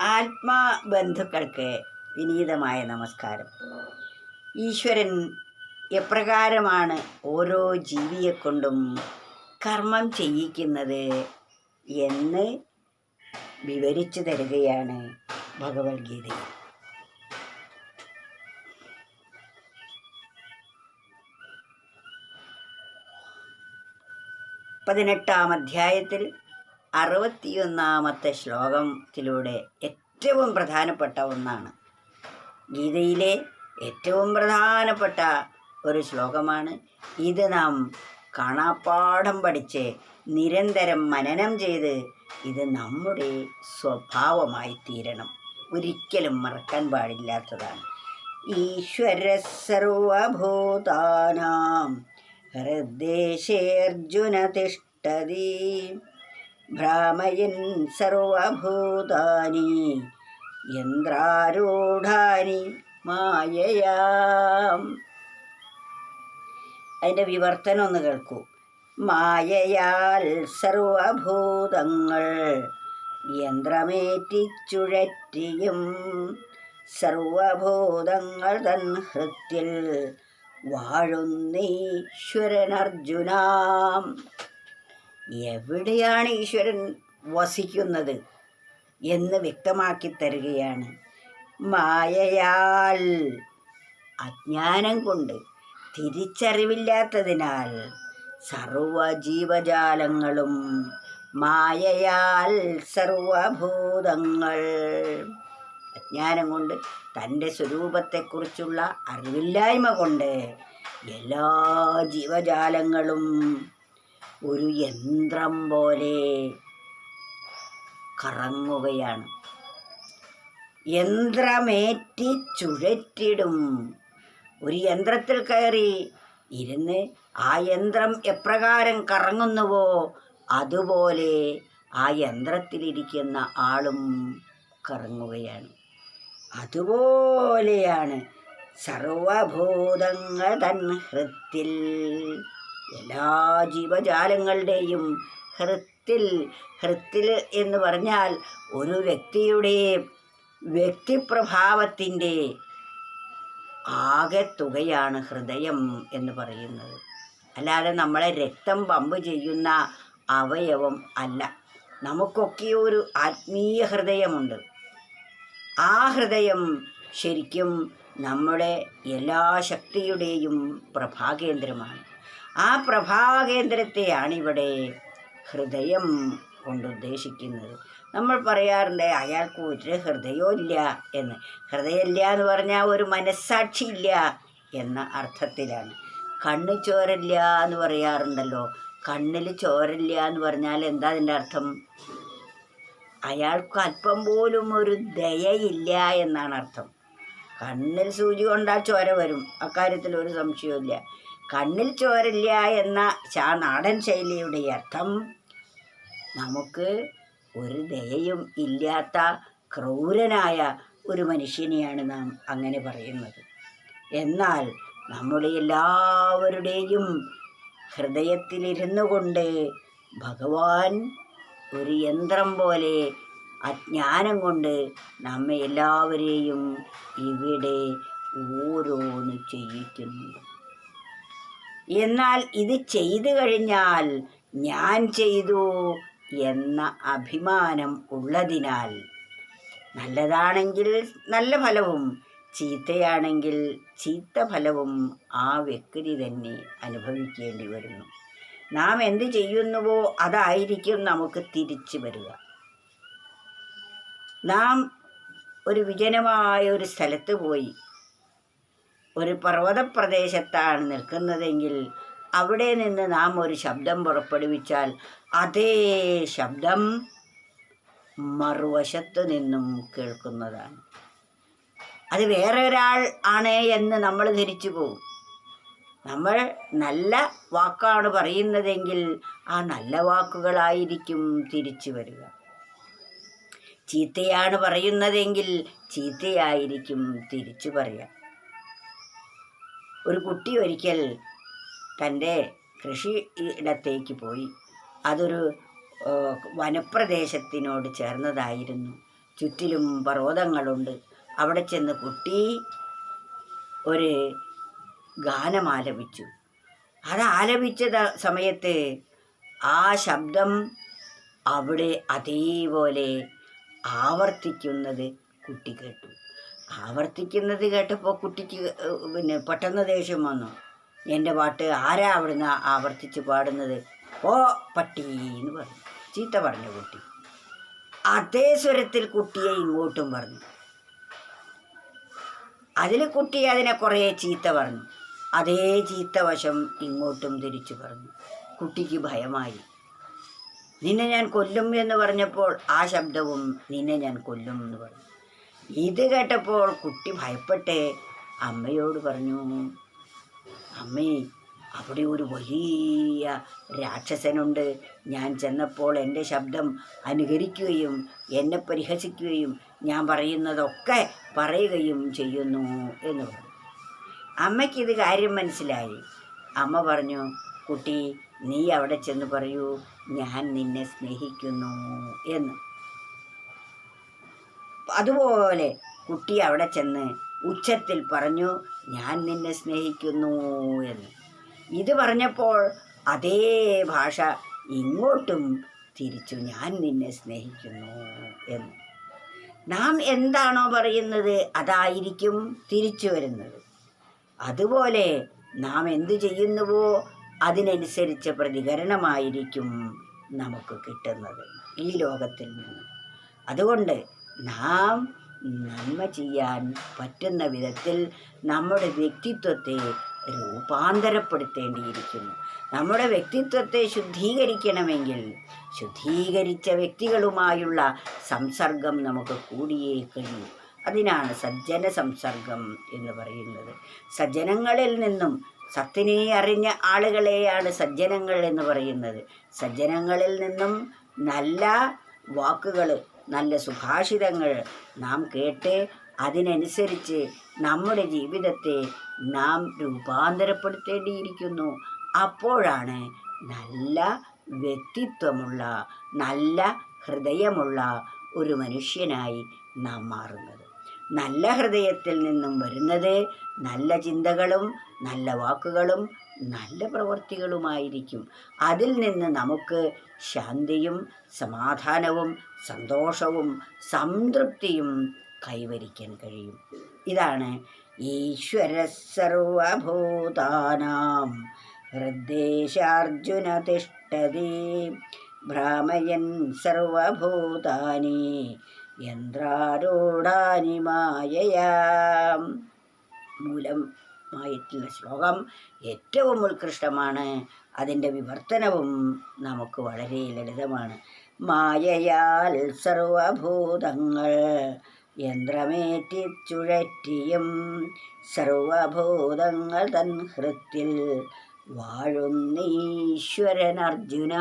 ആത്മാബന്ധുക്കൾക്ക് വിനീതമായ നമസ്കാരം. ഈശ്വരൻ എപ്രകാരമാണ് ഓരോ ജീവിയെക്കൊണ്ടും കർമ്മം ചെയ്യിക്കുന്നത് എന്ന് വിവരിച്ചു തരികയാണ് ഭഗവത്ഗീതയിൽ പതിനെട്ടാം അധ്യായത്തിൽ അറുപത്തിയൊന്നാമത്തെ ശ്ലോകത്തിലൂടെ ഏറ്റവും പ്രധാനപ്പെട്ട ഒന്നാണ്. ഗീതയിലെ ഏറ്റവും പ്രധാനപ്പെട്ട ഒരു ശ്ലോകമാണ്. ഇത് നാം കാണാപ്പാഠം പഠിച്ച് നിരന്തരം മനനം ചെയ്ത് ഇത് നമ്മുടെ സ്വഭാവമായി തീരണം. ഒരിക്കലും മറക്കാൻ പാടില്ലാത്തതാണ്. ഈശ്വര സർവഭൂതാനാം ഹൃദ്ദേശേർജുന തിഷ്ടതി ഭ്രാമയൻ സർവഭൂതാനി യന്ത്രാരൂഢാനി മായയാം. അതിന്റെ വിവർത്തനം ഒന്ന് കേൾക്കൂ. മായയാൽ സർവഭൂതങ്ങൾ യന്ത്രമേറ്റിച്ചുഴറ്റിയും സർവഭൂതങ്ങൾ തൻ ഹൃത്തിൽ വാഴുന്നീശ്വരനർജുന. എവിടെയാണ് ഈശ്വരൻ വസിക്കുന്നത് എന്ന് വ്യക്തമാക്കി തരികയാണ്. മായയാൽ അജ്ഞാനം കൊണ്ട് തിരിച്ചറിവില്ലാത്തതിനാൽ സർവ ജീവജാലങ്ങളും മായയാൽ സർവഭൂതങ്ങൾ അജ്ഞാനം കൊണ്ട് തന്റെ സ്വരൂപത്തെക്കുറിച്ചുള്ള അറിവില്ലായ്മ കൊണ്ട് എല്ലാ ജീവജാലങ്ങളും ഒരു യന്ത്രം പോലെ കറങ്ങുകയാണ്. യന്ത്രമേറ്റി ചുഴറ്റിടും. ഒരു യന്ത്രത്തിൽ കയറി ഇരുന്ന് ആ യന്ത്രം എപ്രകാരം കറങ്ങുന്നുവോ അതുപോലെ ആ യന്ത്രത്തിലിരിക്കുന്ന ആളും കറങ്ങുകയാണ്. അതുപോലെയാണ് സർവഭൂതങ്ങൾ തൻ ഹൃത്തിൽ എല്ലാ ജീവജാലങ്ങളുടെയും ഹൃത്തിൽ ഹൃത്തിൽ എന്ന് പറഞ്ഞാൽ ഒരു വ്യക്തിയുടെ വ്യക്തിപ്രഭാവത്തിന്റെ ആകെ തുകയാണ് ഹൃദയം എന്ന് പറയുന്നത്. അല്ലാതെ നമ്മളെ രക്തം പമ്പ് ചെയ്യുന്ന അവയവം അല്ല. നമുക്കൊക്കെ ഒരു ആത്മീയ ഹൃദയമുണ്ട്. ആ ഹൃദയം ശരിക്കും നമ്മുടെ എല്ലാ ശക്തിയുടെയും പ്രഭാകേന്ദ്രമാണ്. ആ പ്രഭാകേന്ദ്രത്തെയാണ് ഇവിടെ ഹൃദയം കൊണ്ട് ഉദ്ദേശിക്കുന്നത് നമ്മൾ പറയാറുണ്ട് അയാൾക്ക് ഒരു ഹൃദയവും ഇല്ല എന്ന്. ഹൃദയമില്ല എന്ന് പറഞ്ഞാൽ ഒരു മനസ്സാക്ഷി ഇല്ല എന്ന അർത്ഥത്തിലാണ്. കണ്ണ് ചോരല്ല എന്ന് പറയാറുണ്ടല്ലോ. കണ്ണിൽ ചോരല്ല എന്ന് പറഞ്ഞാൽ എന്താ അതിന്റെ അർത്ഥം? അയാൾക്ക് അല്പം പോലും ഒരു ദയയില്ല എന്നാണ് അർത്ഥം. കണ്ണിൽ സൂചി കൊണ്ടാൽ ചോര വരും. അക്കാര്യത്തിൽ ഒരു സംശയവുമില്ല. കണ്ണിൽ ചോരില്ല എന്ന ചാ നാടൻ ശൈലിയുടെ അർത്ഥം നമുക്ക് ഒരു ദയയും ഇല്ലാത്ത ക്രൂരനായ ഒരു മനുഷ്യനെയാണ് നാം അങ്ങനെ പറയുന്നത്. എന്നാൽ നമ്മുടെ എല്ലാവരുടെയും ഹൃദയത്തിലിരുന്നു കൊണ്ട് ഭഗവാൻ ഒരു യന്ത്രം പോലെ അജ്ഞാനം കൊണ്ട് നമ്മെ എല്ലാവരെയും ഇവിടെ ഓരോന്ന് ചെയ്യിക്കുന്നു എന്നാൽ ഇത് ചെയ്തു കഴിഞ്ഞാൽ ഞാൻ ചെയ്തു എന്ന അഭിമാനം ഉള്ളതിനാൽ. നല്ലതാണെങ്കിൽ നല്ല ഫലവും ചീത്തയാണെങ്കിൽ ചീത്ത ഫലവും ആ വ്യക്തി തന്നെ അനുഭവിക്കേണ്ടി വരുന്നു. നാം എന്ത് ചെയ്യുന്നുവോ അതായിരിക്കും നമുക്ക് തിരിച്ചു വരിക. നാം ഒരു വിജനമായ ഒരു സ്ഥലത്ത് പോയി ഒരു പർവതപ്രദേശത്താണ് നിൽക്കുന്നതെങ്കിൽ അവിടെ നിന്ന് നാം ഒരു ശബ്ദം പുറപ്പെടുവിച്ചാൽ അതേ ശബ്ദം മറുവശത്ത് നിന്നും കേൾക്കുന്നതാണ്. അത് വേറെ ഒരാൾ ആണ് എന്ന് നമ്മൾ ധരിച്ചു പോകും നമ്മൾ നല്ല വാക്കാണ് പറയുന്നതെങ്കിൽ ആ നല്ല വാക്കുകളായിരിക്കും തിരിച്ചു വരിക. ചീത്തയാണ് പറയുന്നതെങ്കിൽ ചീത്തയായിരിക്കും തിരിച്ചു പറയുക ഒരു കുട്ടി ഒരിക്കൽ തന്റെ കൃഷി ഇടത്തേക്ക് പോയി. അതൊരു വനപ്രദേശത്തിനോട് ചേർന്നതായിരുന്നു. ചുറ്റിലും പർവതങ്ങളുണ്ട്. അവിടെ ചെന്ന് കുട്ടി ഒരു ഗാനം ആലപിച്ചു അത് ആലപിച്ച സമയത്ത് ആ ശബ്ദം അവിടെ അതേപോലെ ആവർത്തിക്കുന്നത് കുട്ടി കേട്ടു. ആവർത്തിക്കുന്നത് കേട്ടപ്പോൾ കുട്ടിക്ക് പിന്നെ പെട്ടെന്ന് ദേഷ്യം വന്നു. എന്റെ പാട്ട് ആരാ അവിടുന്ന് ആവർത്തിച്ച് പാടുന്നത്? ഓ പട്ടി എന്ന് പറഞ്ഞു. ചീത്ത പറഞ്ഞു കുട്ടി. അതേ സ്വരത്തിൽ കുട്ടിയെ ഇങ്ങോട്ടും പറഞ്ഞു. അതിൽ കുട്ടി അതിനെ കുറേ ചീത്ത പറഞ്ഞു. അതേ ചീത്ത വശം ഇങ്ങോട്ടും തിരിച്ചു പറഞ്ഞു. കുട്ടിക്ക് ഭയമായി. നിന്നെ ഞാൻ കൊല്ലും എന്ന് പറഞ്ഞപ്പോൾ ആ ശബ്ദവും നിന്നെ ഞാൻ കൊല്ലും എന്ന് പറഞ്ഞു. ഇത് കേട്ടപ്പോൾ കുട്ടി ഭയപ്പെട്ടേ അമ്മയോട് പറഞ്ഞു അമ്മേ അവിടെ ഒരു വലിയ രാക്ഷസനുണ്ട്. ഞാൻ ചെന്നപ്പോൾ എന്റെ ശബ്ദം അനുകരിക്കുകയും എന്നെ പരിഹസിക്കുകയും ഞാൻ പറയുന്നതൊക്കെ പറയുകയും ചെയ്യുന്നു എന്ന് പറഞ്ഞു. അമ്മയ്ക്കിത് കാര്യം മനസ്സിലായി. അമ്മ പറഞ്ഞു കുട്ടി നീ അവിടെ ചെന്ന് പറയൂ ഞാൻ നിന്നെ സ്നേഹിക്കുന്നു എന്ന്. അതുപോലെ കുട്ടി അവിടെ ചെന്ന് ഉച്ചത്തിൽ പറഞ്ഞു ഞാൻ നിന്നെ സ്നേഹിക്കുന്നു എന്ന്. ഇത് പറഞ്ഞപ്പോൾ അതേ ഭാഷ ഇങ്ങോട്ടും തിരിച്ചു ഞാൻ നിന്നെ സ്നേഹിക്കുന്നു എന്ന്. നാം എന്താണോ പറയുന്നത് അതായിരിക്കും തിരിച്ചു വരുന്നത്. അതുപോലെ നാം എന്തു ചെയ്യുന്നുവോ അതിനനുസരിച്ച് പ്രതികരണമായിരിക്കും നമുക്ക് കിട്ടുന്നത് ഈ ലോകത്തിൽ നിന്ന്. അതുകൊണ്ട് നാം നന്മ ചെയ്യാൻ പറ്റുന്ന വിധത്തിൽ നമ്മുടെ വ്യക്തിത്വത്തെ രൂപാന്തരപ്പെടുത്തേണ്ടിയിരിക്കുന്നു. നമ്മുടെ വ്യക്തിത്വത്തെ ശുദ്ധീകരിക്കണമെങ്കിൽ ശുദ്ധീകരിച്ച വ്യക്തികളുമായുള്ള സംസർഗം നമുക്ക് കൂടിയേ കഴിയൂ. അതിനാണ് സജ്ജന സംസർഗം എന്ന് പറയുന്നത്. സജ്ജനങ്ങളിൽ നിന്നും സത്തിനെ അറിഞ്ഞ ആളുകളെയാണ് സജ്ജനങ്ങൾ എന്ന് പറയുന്നത്. സജ്ജനങ്ങളിൽ നിന്നും നല്ല വാക്കുകൾ നല്ല സുഭാഷിതങ്ങൾ നാം കേട്ട് അതിനനുസരിച്ച് നമ്മുടെ ജീവിതത്തെ നാം രൂപാന്തരപ്പെടുത്തേണ്ടിയിരിക്കുന്നു. അപ്പോഴാണ് നല്ല വ്യക്തിത്വമുള്ള നല്ല ഹൃദയമുള്ള ഒരു മനുഷ്യനായി നാം മാറുന്നത്. നല്ല ഹൃദയത്തിൽ നിന്നും വരുന്നത് നല്ല ചിന്തകളും നല്ല വാക്കുകളും നല്ല പ്രവൃത്തികളുമായിരിക്കും. അതിൽ നിന്ന് നമുക്ക് ശാന്തിയും സമാധാനവും സന്തോഷവും സംതൃപ്തിയും കൈവരിക്കാൻ കഴിയും. ഇതാണ് ഈശ്വര സർവഭൂതാനാം. ഹൃദ്ദേശാർജുന തിഷ്ടതി ഭ്രാമയൻ സർവഭൂതാനി. യന്ത്രാരൂഢാനി മായയാം. മൂലമായിട്ടുള്ള ശ്ലോകം ഏറ്റവും ഉത്കൃഷ്ടമാണ്. അതിന്റെ വിവർത്തനവും നമുക്ക് വളരെ ലളിതമാണ്. മായയാൽ സർവഭൂതങ്ങൾ യന്ത്രമേറ്റി ചുഴറ്റിയും സർവഭൂതങ്ങൾ തൻ ഹൃത്തിൽ വാഴുന്നീശ്വരൻ അർജുന